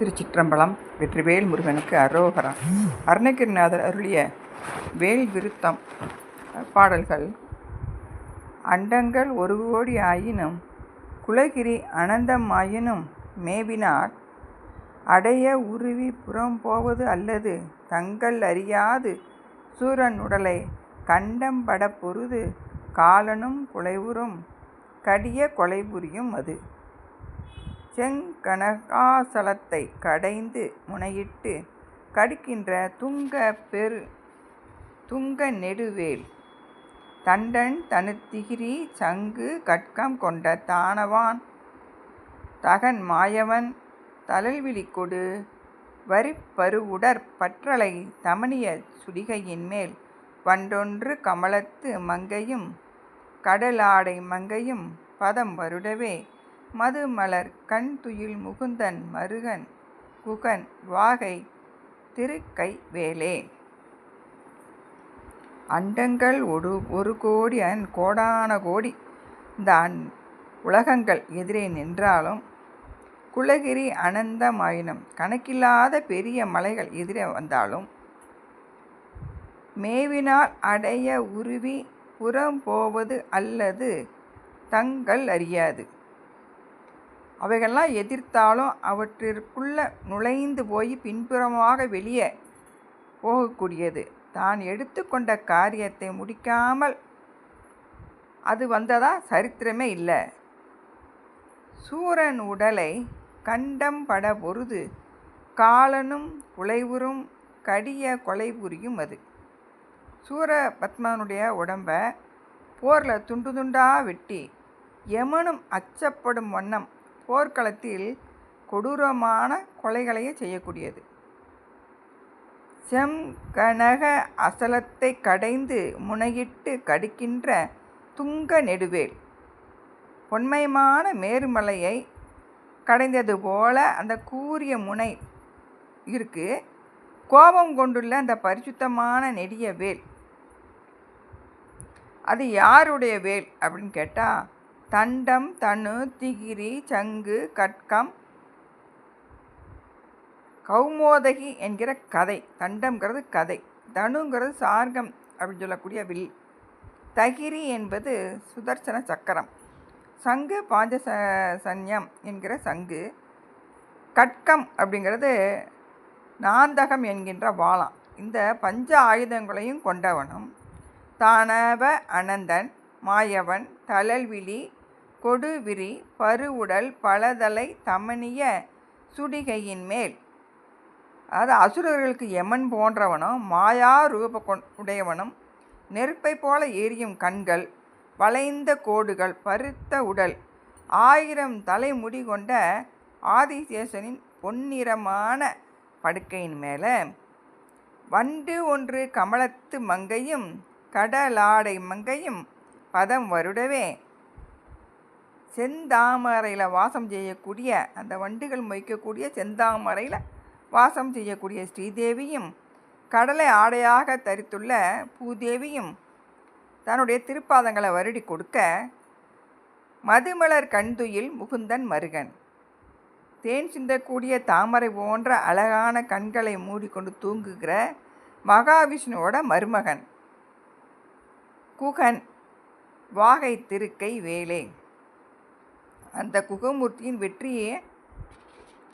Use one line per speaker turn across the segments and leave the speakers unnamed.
திருச்சிற்றம்பலம் வெற்றிவேல் முருகனுக்கு அரோகரம் அருணகிரிநாதர் அருளிய வேல் விருத்தம் பாடல்கள் அண்டங்கள் ஒரு கோடி ஆயினும் குலகிரி அனந்தமாயினும் மேவினார் அடைய உருவி புறம் போவது அல்லது தங்கள் அறியாது சூரன் உடலை கண்டம்பட பொருது காலனும் குலைவுறும் கடிய கொலை புரியும் அது. செங்கனகாசலத்தை கடைந்து முனையிட்டு கடிக்கின்ற துங்க பெரு துங்க நெடுவேல். தண்டன் தனுத்திகிரி சங்கு கட்கம் கொண்ட தானவான். தகன் மாயவன் தழல்விழி கொடு. வரிப்பருவுடற் பற்றலை தமனிய சுடிகையின் மேல். வண்டொன்று கமலத்து மங்கையும் கடலாடை மங்கையும் பதம் வருடவே மதுமலர் கண் துயில் முகுந்தன் மருகன் குகன் வாகை திருக்கை வேலே அண்டங்கள் ஒரு ஒரு கோடி அன் கோடான கோடி. இந்த அன் உலகங்கள் எதிரே நின்றாலும் குலகிரி அனந்தமாயினம் கணக்கில்லாத பெரிய மலைகள் எதிரே வந்தாலும் மேவினால் அடைய உருவி புறம் போவது அல்லது தங்கள் அறியாது. அவைகள்லாம் எதிர்த்தாலும் அவற்றிற்குள்ள நுழைந்து போய் பின்புறமாக வெளியே போகக்கூடியது. தான் எடுத்துக்கொண்ட காரியத்தை முடிக்காமல் அது வந்ததா சரித்திரமே இல்லை. சூரன் உடலை கண்டம் பட பொருது காலனும் குலைவுறும் கடிய கொலை புரியும் அது. சூர பத்மனுடைய உடம்ப போரில் துண்டு துண்டாக வெட்டி எமனும் அச்சப்படும் வண்ணம் போர்க்களத்தில் கொடூரமான கொலைகளையே செய்யக்கூடியது. செம்கனக அசலத்தை கடைந்து முனையிட்டு கடிக்கின்ற துங்க நெடுவேல். பொன்மயமான மேருமலையை கடைந்தது போல அந்த கூரிய முனை இருக்கு. கோபம் கொண்டுள்ள அந்த பரிசுத்தமான நெடிய வேல். அது யாருடைய வேல் அப்படின்னு கேட்டால் தண்டம் தனு திகிரி சங்கு கட்கம். கௌமோதகி என்கிற கதை. தண்டம்ங்கிறது கதை. தனுங்கிறது சார்கம் அப்படின்னு சொல்லக்கூடிய வில். தகிரி என்பது சுதர்சன சக்கரம். சங்கு பாஞ்ச சன்யம் என்கிற சங்கு. கட்கம் அப்படிங்கிறது நாந்தகம் என்கின்ற வாளாம் இந்த பஞ்ச ஆயுதங்களையும் கொண்டவனும் தானவ அனந்தன் மாயவன் தழல்விழி கொடுவிரி பருவுடல் பலதலை தமனிய சுடிகையின் மேல். அதாவது அசுரர்களுக்கு யமன் போன்றவனும் மாயா ரூப உடையவனும் நெருப்பை போல எரியும் கண்கள் வளைந்த கோடுகள் பருத்த உடல் ஆயிரம் தலைமுடி கொண்ட ஆதிசேஷனின் பொன்னிறமான படுக்கையின் மேலே. வண்டு ஒன்று கமலத்து மங்கையும் கடலாடை மங்கையும் பதம் வருடவே செந்தாமரையில் வாசம் செய்யக்கூடிய அந்த வண்டுகள் மொய்க்கக்கூடிய செந்தாமரையில் வாசம் செய்யக்கூடிய ஸ்ரீதேவியும் கடலை ஆடையாக தரித்துள்ள பூதேவியும் தன்னுடைய திருப்பாதங்களை வருடி கொடுக்க மதுமலர் கண்துயில் முகுந்தன் மருகன். தேன் சிந்தக்கூடிய தாமரை போன்ற அழகான கண்களை மூடிக்கொண்டு தூங்குகிற மகாவிஷ்ணுவோட மருமகன். குகன் வாகை திருக்கை வேலே. அந்த குகமூர்த்தியின் வெற்றியை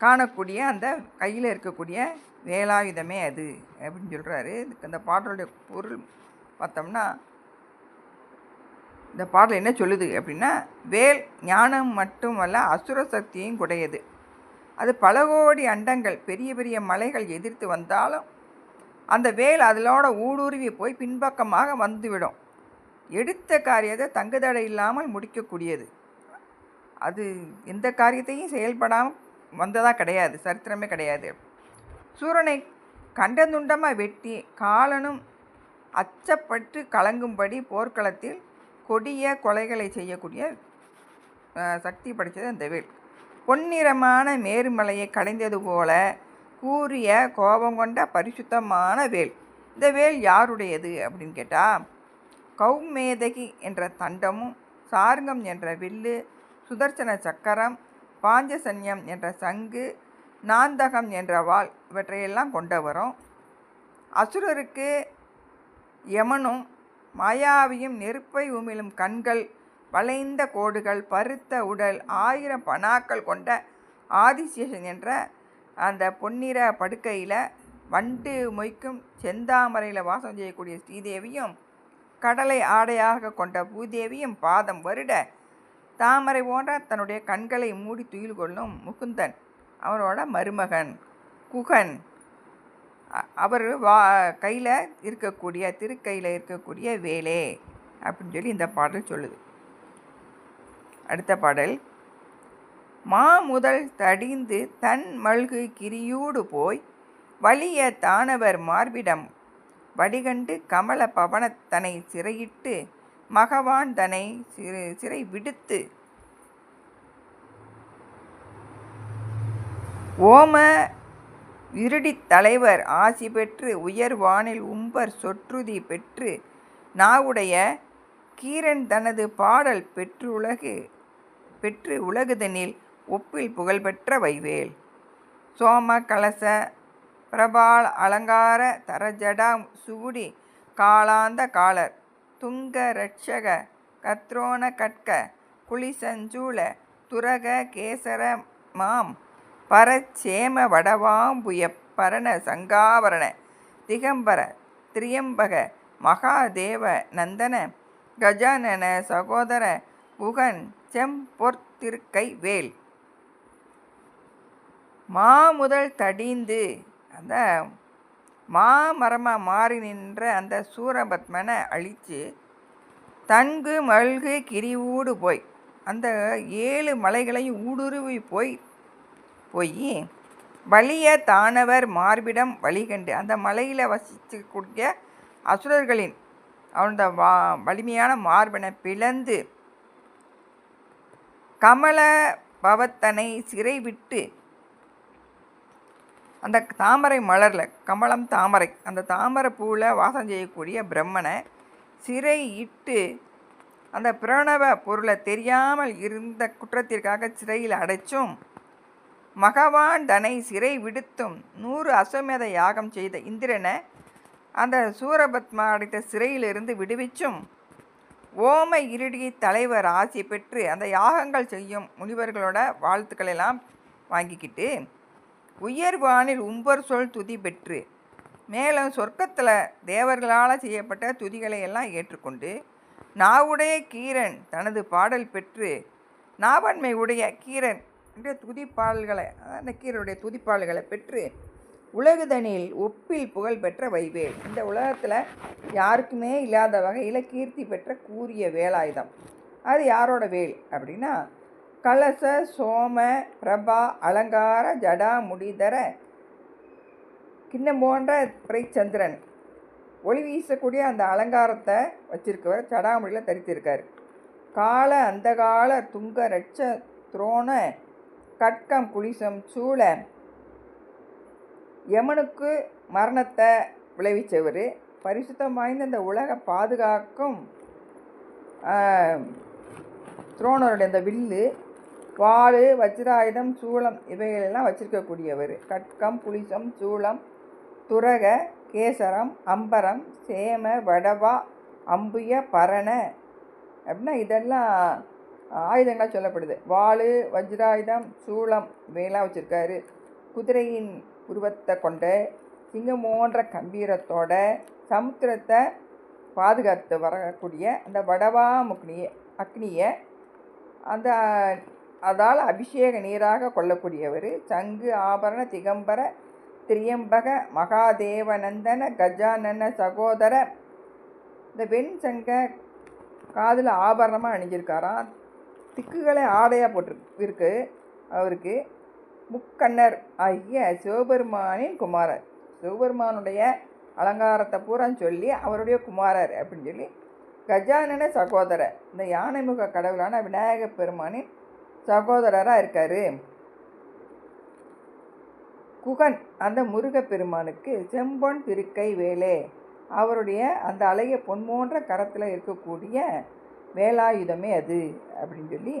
காணக்கூடிய அந்த கையில் இருக்கக்கூடிய வேலாயுதமே அது அப்படின்னு சொல்கிறாரு இதுக்கு அந்த பாடலுடைய பொருள் பார்த்தோம்னா இந்த பாடல் என்ன சொல்லுது அப்படின்னா வேல் ஞானம் மட்டுமல்ல அசுர சக்தியும் குடையது அது பல கோடி அண்டங்கள் பெரிய பெரிய மலைகள் எதிர்த்து வந்தாலும் அந்த வேல் அதிலோட ஊடுருவி போய் பின்பக்கமாக வந்துவிடும். எடுத்த காரியத்தை தங்குதடை இல்லாமல் முடிக்கக்கூடியது. அது எந்த காரியத்தையும் செயல்படாமல் வந்ததாக கிடையாது சரித்திரமே கிடையாது. சூரனை கண்டதுண்டமாக வெட்டி காலனும் அச்சப்பட்டு கலங்கும்படி போர்க்களத்தில் கொடிய கொலைகளை செய்யக்கூடிய சக்தி படைத்தது அந்த வேல் பொன்னிறமான மேருமலையை கடைந்தது போல கூறிய கோபம் கொண்ட பரிசுத்தமான வேல். இந்த வேல் யாருடையது அப்படின்னு கேட்டால் கௌமேதகி என்ற தண்டமும் சார்கம் என்ற வில்லு சுதர்சன சக்கரம் பாஞ்சசன்யம் என்ற சங்கு நாந்தகம் என்ற வாள் இவற்றையெல்லாம் கொண்டு வரும் அசுரருக்கு யமனும் மாயாவியும் நெருப்பை உமிழும் கண்கள் வளைந்த கோடுகள் பருத்த உடல் ஆயிரம் பனாக்கள் கொண்ட ஆதிசேஷன் என்ற அந்த பொன்னிற படுக்கையில் வண்டு மொய்க்கும் செந்தாமரையில் வாசம் செய்யக்கூடிய ஸ்ரீதேவியும் கடலை ஆடையாக கொண்ட பூதேவியும் பாதம் வருட தாமரை போன்ற தன்னுடைய கண்களை மூடி துயில் கொள்ளும் முகுந்தன் அவரோட மருமகன் குகன். அவர் வா கையில் இருக்கக்கூடிய திருக்கையில் இருக்கக்கூடிய வேலே அப்படின்னு சொல்லி இந்த பாடல் சொல்லுது. அடுத்த பாடல். மா முதல் தடிந்து தன் மல்கு கிரியூடு போய் வலிய தானவர் மார்பிடம் வடிகண்டு கமல பவனத்தனை சிறையிட்டு மகவான் தன்னை சிறை சிறை விடுத்து ஓம விருடித் தலைவர் ஆசி பெற்று உயர்வானில் உம்பர் சொற்றுதி பெற்று நாவுடைய கீரன் தனது பாடல் பெற்று உலகு பெற்று உலகுதனில் ஒப்பில் புகழ்பெற்ற வைவேல். சோம கலச பிரபால் அலங்கார தரஜடா சுகுடி காலாந்த காலர். துங்க ரட்சக கத்ரோண கட்க குளிசஞ்சூல துரக கேசர மாம் பரச்சேம வடவாம்புய பரண சங்காவரண திகம்பர திரியம்பக மகாதேவ நந்தன கஜானன சகோதர புகன் செம்பொற்திருக்கை வேல். மா முதல் தடிந்து அந்த மாமரமாக மாறி நின்ற அந்த சூரபத்மனை அழித்து தன்கு மல்கு கிரிவூடு போய் அந்த ஏழு மலைகளையும் ஊடுருவி போய் போய் வலிய தானவர் மார்பிடம் வழிகண்டு அந்த மலையில் வசிக்கக்கூடிய அசுரர்களின் அவனோட வா வலிமையான மார்பினை பிளந்து கமல பவத்தனை சிறை விட்டு அந்த தாமரை மலரில் கமலம் தாமரை அந்த தாமரை பூவில் வாசம் செய்யக்கூடிய பிரம்மனை சிறை இட்டு அந்த பிரணவ பொருளை தெரியாமல் இருந்த குற்றத்திற்காக சிறையில் அடைச்சும் மகவான் தனை சிறை விடுத்தும் நூறு அஸ்வமேத யாகம் செய்த இந்திரனை அந்த சூரபத்மா அடைத்த சிறையிலிருந்து விடுவிச்சும் ஓம இருடி தலைவர் ஆசி பெற்று அந்த யாகங்கள் செய்யும் முனிவர்களோட வாழ்த்துக்களை எல்லாம் வாங்கிக்கிட்டு உயர்வானில் உம்பர் சொல் துதி பெற்று மேலும் சொர்க்கத்தில் தேவர்களால் செய்யப்பட்ட துதிகளை எல்லாம் ஏற்றுக்கொண்டு நாவுடைய கீரன் தனது பாடல் பெற்று நாவன்மை உடைய கீரன் என்ற துதிப்பாடல்களை அந்த கீரனுடைய துதிப்பாடல்களை பெற்று உலகுதனில் ஒப்பில் புகழ் பெற்ற வைவேல். இந்த உலகத்தில் யாருக்குமே இல்லாத வகையில் கீர்த்தி பெற்ற கூறிய வேலாயுதம். அது யாரோட வேல் அப்படின்னா கலச சோம பிரபா அலங்கார ஜடா முடிதர கிண்ணம் போன்ற திரைச்சந்திரன். ஒளி வீசக்கூடிய அந்த அலங்காரத்தை வச்சிருக்கவர் ஜடாமுடியில் தரித்திருக்கார். கால அந்தகால துங்க ரட்ச துரோண கட்கம் குளிசம் சூழ யமனுக்கு மரணத்தை விளைவிச்சவர். பரிசுத்தம் வாய்ந்த இந்த உலக பாதுகாக்கும் துரோணருடைய இந்த வில்லு வாள் வஜ்ராயுதம் சூளம் இவைகளெல்லாம் வச்சிருக்கக்கூடியவர். கட்கம் புளிசம் சூளம் துரக கேசரம் அம்பரம் சேம வடவா அம்புய பரண அப்படின்னா இதெல்லாம் ஆயுதங்களாக சொல்லப்படுது. வாள் வஜ்ராயுதம் சூளம் இவையெல்லாம் வச்சுருக்காரு. குதிரையின் உருவத்தை கொண்ட சிங்கம் போன்ற கம்பீரத்தோட சமுத்திரத்தை பாதுகாத்து வரக்கூடிய அந்த வடவா முக்னிய அக்னியை அந்த அதால் அபிஷேக நீராக கொள்ளக்கூடியவர். சங்கு ஆபரண திகம்பர திரியம்பக மகாதேவநந்தன கஜானன சகோதர. இந்த வெண் சங்க காதில் ஆபரணமாக அணிஞ்சிருக்காராம். திக்குகளை ஆடையாக போட்டு இருக்கு அவருக்கு. முக்கண்ணர் ஆகிய சிவபெருமானின் குமாரர். சிவபெருமானுடைய அலங்காரத்தை பூரா சொல்லி அவருடைய குமாரர் அப்படின்னு சொல்லி கஜானன சகோதரர். இந்த யானைமுக கடவுளான விநாயகப் பெருமானின் சகோதரராக இருக்கார். குகன் அந்த முருகப்பெருமானுக்கு செம்பொன் திருக்கை வேலே. அவருடைய அந்த அழகிய பொன் போன்ற கரத்தில் இருக்கக்கூடிய வேலாயுதமே அது அப்படின்னு சொல்லி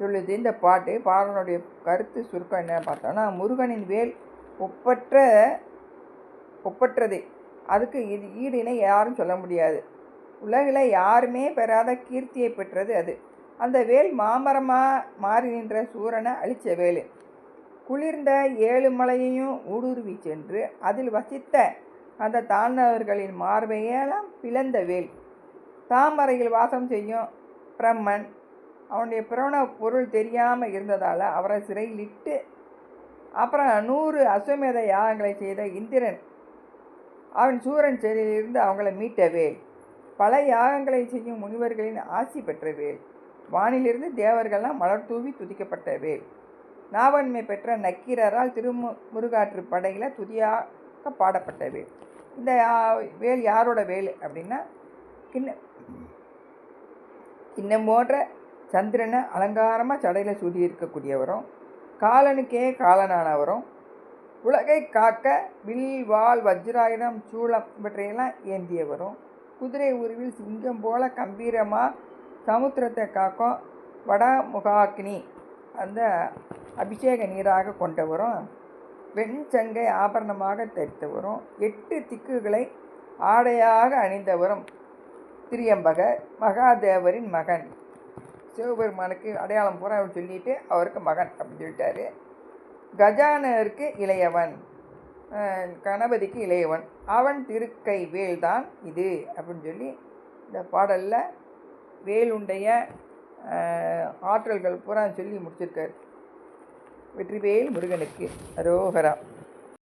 சொல்லுது. இந்த பாட்டு பாடலுடைய கருத்து சுருக்கம் என்ன பார்த்தோன்னா முருகனின் வேல் ஒப்பற்ற ஒப்பற்றது. அதுக்கு இது ஈடுனை யாரும் சொல்ல முடியாது. உலகில் யாருமே பெறாத கீர்த்தியை பெற்றது அது. அந்த வேல் மாமரமாக மாறி நின்ற சூரனை அழிச்ச வேல். குளிர்ந்த ஏழு மலையையும் ஊடுருவி சென்று அதில் வசித்த அந்த தாண்டவர்களின் மார்பையெல்லாம் பிளந்த வேல். தாமரையில் வாசம் செய்யும் பிரம்மன் அவனுடைய பிரண பொருள் தெரியாமல் இருந்ததால் அவரை சிறையிலிட்டு அப்புறம் நூறு அஸ்வமேத யாகங்களை செய்த இந்திரன் அவன் சூரன் சிறையிலிருந்து அவங்கள மீட்ட வேல். பல யாகங்களை செய்யும் முனிவர்களின் ஆசி பெற்ற வேல். வானிலிருந்து தேவர்கள்லாம் மலர் தூவி துதிக்கப்பட்ட வேல் நாவன்மை பெற்ற நக்கீரரால் திருமு முருகாற்று படையில் துதியாக பாடப்பட்ட வேல் இந்த வேல் யாரோட வேல் அப்படின்னா கிண்ண கிண்ணம் போன்ற சந்திரனை அலங்காரமாக சடையில் சூடி இருக்கக்கூடியவரும் காலனுக்கே காலனானவரும் உலகை காக்க வில் வாள் வஜ்ராயுதம் சூளம் இவற்றையெல்லாம் ஏந்தியவரும் குதிரை உருவில் சிங்கம் போல கம்பீரமாக சமுத்திரத்தை காக்கும் வடமுகாக்கினி. அந்த அபிஷேக நீராக கொண்டவரும் வெண்சங்கை ஆபரணமாக தரித்தவரும் எட்டு திக்குகளை ஆடையாக அணிந்தவரும் திரியம்பக மகாதேவரின் மகன். சிவபெருமானுக்கு அடையாளம் பூரா அவர் சொல்லிட்டு அவருக்கு மகன் அப்படின்னு சொல்லிட்டாரு. கஜானருக்கு இளையவன் கணபதிக்கு இளையவன். அவன் திருக்கை வேல் தான் இது அப்படின்னு சொல்லி இந்த பாடலில் வேலுண்டைய ஆற்றல்கள் பூரா சொல்லி முடிச்சிருக்காரு. வெற்றிவேல் முருகனுக்கு. அரோகரா.